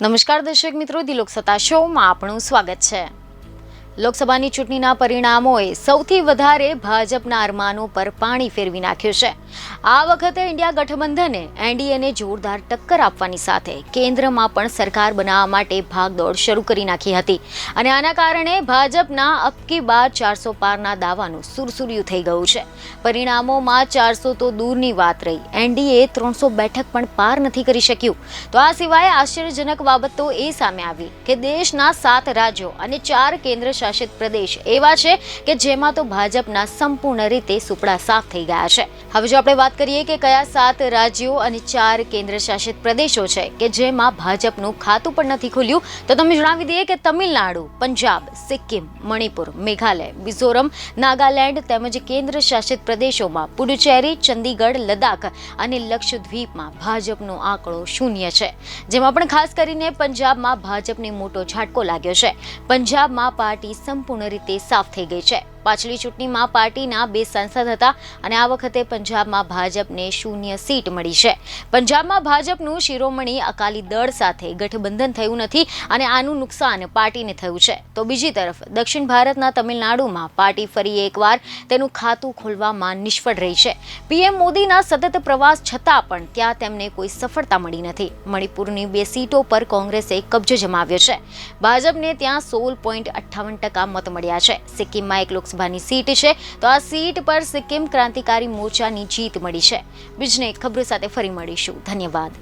નમસ્કાર દર્શક મિત્રો દિલોક સત્તા શોમાં આપણું સ્વાગત છે. લોકસભાની ચૂંટણીના પરિણામોએ સૌથી વધારે ભાજપના અરમાનો પર પાણી ફેરવી નાખ્યું છે. આ વખતે ઇન્ડિયા ગઠબંધને એનડીએને જોરદાર ટક્કર આપવાની સાથે કેન્દ્રમાં પણ સરકાર બનાવવા માટે ભાગદોડ શરૂ કરી નાખી હતી. અને આના કારણે ભાજપના અબકી બાર ચારસો પારના દાવાનું સુરસુર્યું થઈ ગયું છે. પરિણામોમાં ચારસો તો દૂરની વાત રહી. એનડીએ ત્રણસો બેઠક પણ પાર નથી કરી શક્યું. તો આ સિવાય આશ્ચર્યજનક બાબત તો એ સામે આવી કે દેશના સાત રાજ્યો અને ચાર કેન્દ્ર શાસિત પ્રદેશ એવા છે કે જેમાં તો ભાજપના સંપૂર્ણ રીતે સુપડા સાફ થઈ ગયા છે. હવે જો આપણે વાત કરીએ કે કયા સાત રાજ્યો અને ચાર કેન્દ્ર શાસિત પ્રદેશો છે કે જેમાં ભાજપનું ખાતું પણ નથી ખુલ્યું, તો તમે જણાવી દઈએ કે તમિલનાડુ, પંજાબ, સિક્કિમ, મણિપુર, મેઘાલય, મિઝોરમ, નાગાલેન્ડ તેમજ કેન્દ્ર શાસિત પ્રદેશોમાં પુડુચેરી, ચંદીગઢ, લદ્દાખ અને લક્ષદ્વીપમાં ભાજપનો આંકડો શૂન્ય છે. જેમાં પણ ખાસ કરીને પંજાબમાં ભાજપને મોટો ઝાટકો લાગ્યો છે. પંજાબમાં પાર્ટી સંપૂર્ણ રીતે સાફ થઈ ગઈ છે. પાછલી ચૂંટણીમાં પાર્ટીના બે સાંસદ હતા અને આ વખતે પંજાબમાં ભાજપને શૂન્ય સીટ મળી છે. પંજાબમાં ભાજપનું શિરોમણી અકાલી દળ સાથે ગઠબંધન થયું નથી અને આનું નુકસાન પાર્ટીને થયું છે. તો બીજી તરફ, દક્ષિણ ભારતના તમિલનાડુમાં પાર્ટી ફરી એકવાર તેનું ખાતું ખોલવામાં નિષ્ફળ રહી છે. પીએમ મોદીના સતત પ્રવાસ છતાં પણ ત્યાં તેમને કોઈ સફળતા મળી નથી. મણિપુરની બે સીટો પર કોંગ્રેસે કબજો જમાવ્યો છે. ભાજપને ત્યાં સોળ પોઈન્ટ અઠ્ઠાવન ટકા મત મળ્યા છે. સિક્કિમમાં એક લોકસભાની સીટ છે. તો આ સીટ પર સિક્કિમ ક્રાંતિકારી મોરચાની જીત મળી છે. બીજને ખબરો સાથે ફરી મળીશું. ધન્યવાદ.